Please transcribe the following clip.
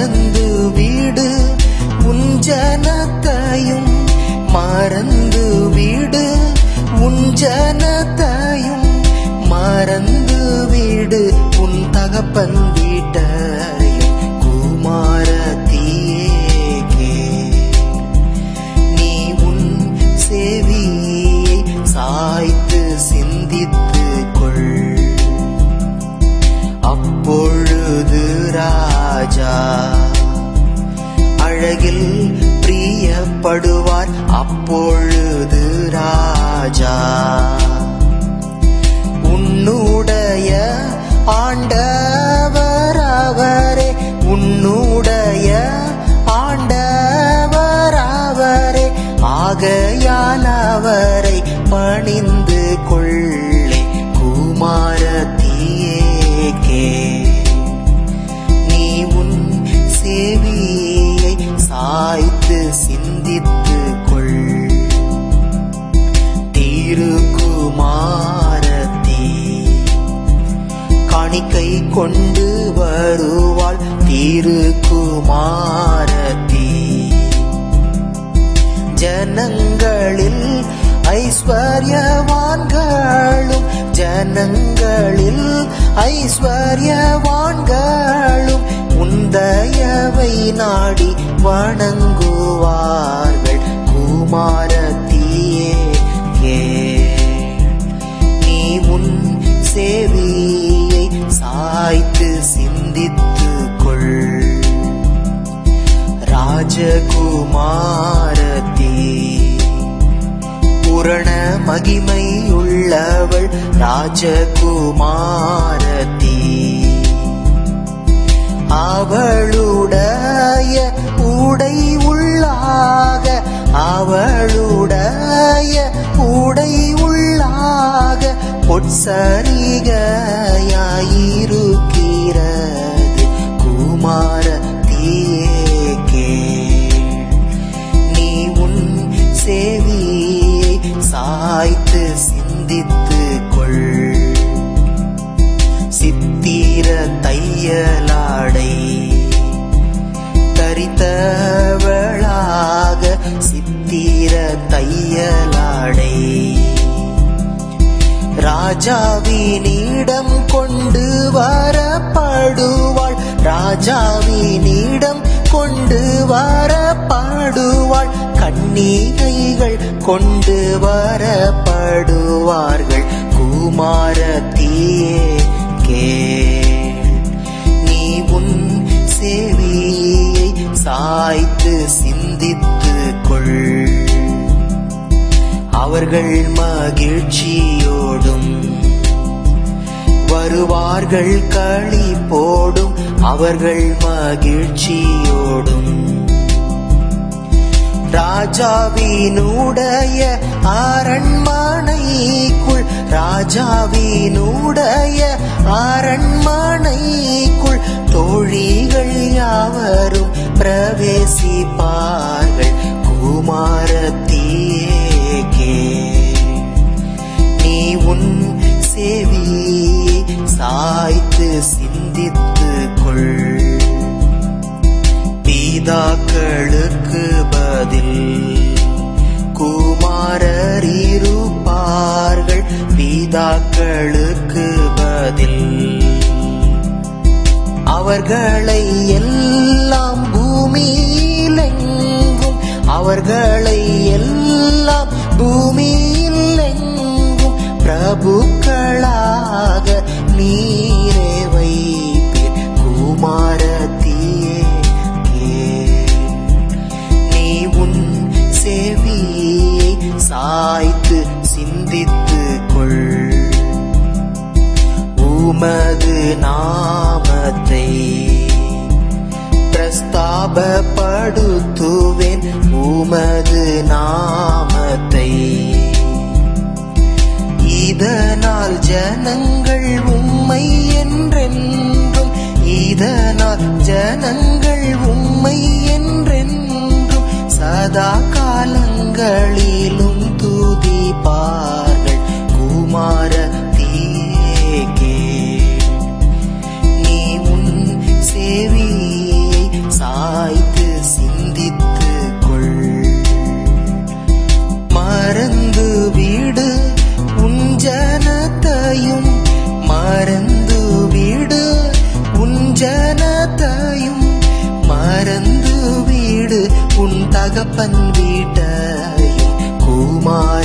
மறந்து வீடு உன் ஜனத்தையும் மறந்து வீடு உன் ஜனத்தையும் மறந்து வீடு உன் தகப்பன் வீட்டையும் குமார தீயே நீ உன் சேவியை சாய்த்து பிரியப்படுவார் அப்பொழுது ராஜா திருக்குமாரத்தி காணிக்கை கொண்டு வருவாள் திருக்குமாரத்தி. ஜனங்களில் ஐஸ்வர்யவான்களும் ஜனங்களில் ஐஸ்வர்யவான்களும் உந்தயவை நாடி வணங்க தேவியை சாய்த்து சிந்தித்து கொள் ராஜகுமாரத்தே பூரண மகிமையுள்ளவள் ராஜகுமாரதி அவளுடைய உடை உள்ள ராஜாவினிடம் கொண்டு வரப்படுவாள். ராஜாவினிடம் கொண்டு வரப்படுவாள். கண்ணீகைகள் கொண்டு வரப்படுவார்கள். குமாரத்தியே கே நீ உன் சேவியை சாய்த்து சிந்தித்து கொள். அவர்கள் மகிழ்ச்சியோடும் வருவார்கள் களி போடும் அவர்கள் மகிழ்ச்சியோடும். ராஜாவினுடைய அரண்மனைக்குள் ராஜாவினுடைய அரண்மனைக்குள் தோழிகள் யாவரும் பிரவேசிப்பார் பிதாக்களுக்கு பதில். குமாரர் இருப்பார்கள் பிதாக்களுக்கு பதில். அவர்களை எல்லாம் பூமியிலெங்கும் அவர்களை எல்லாம் ஞாபப்படுத்துவேன் உமது நாமத்தை. இதனால் ஜனங்கள் உம்மை என்றென்றும் இதனால் ஜனங்கள் உம்மை என்றென்றும் சதா காலங்களில் தப்பன் வீட்டை கூமார்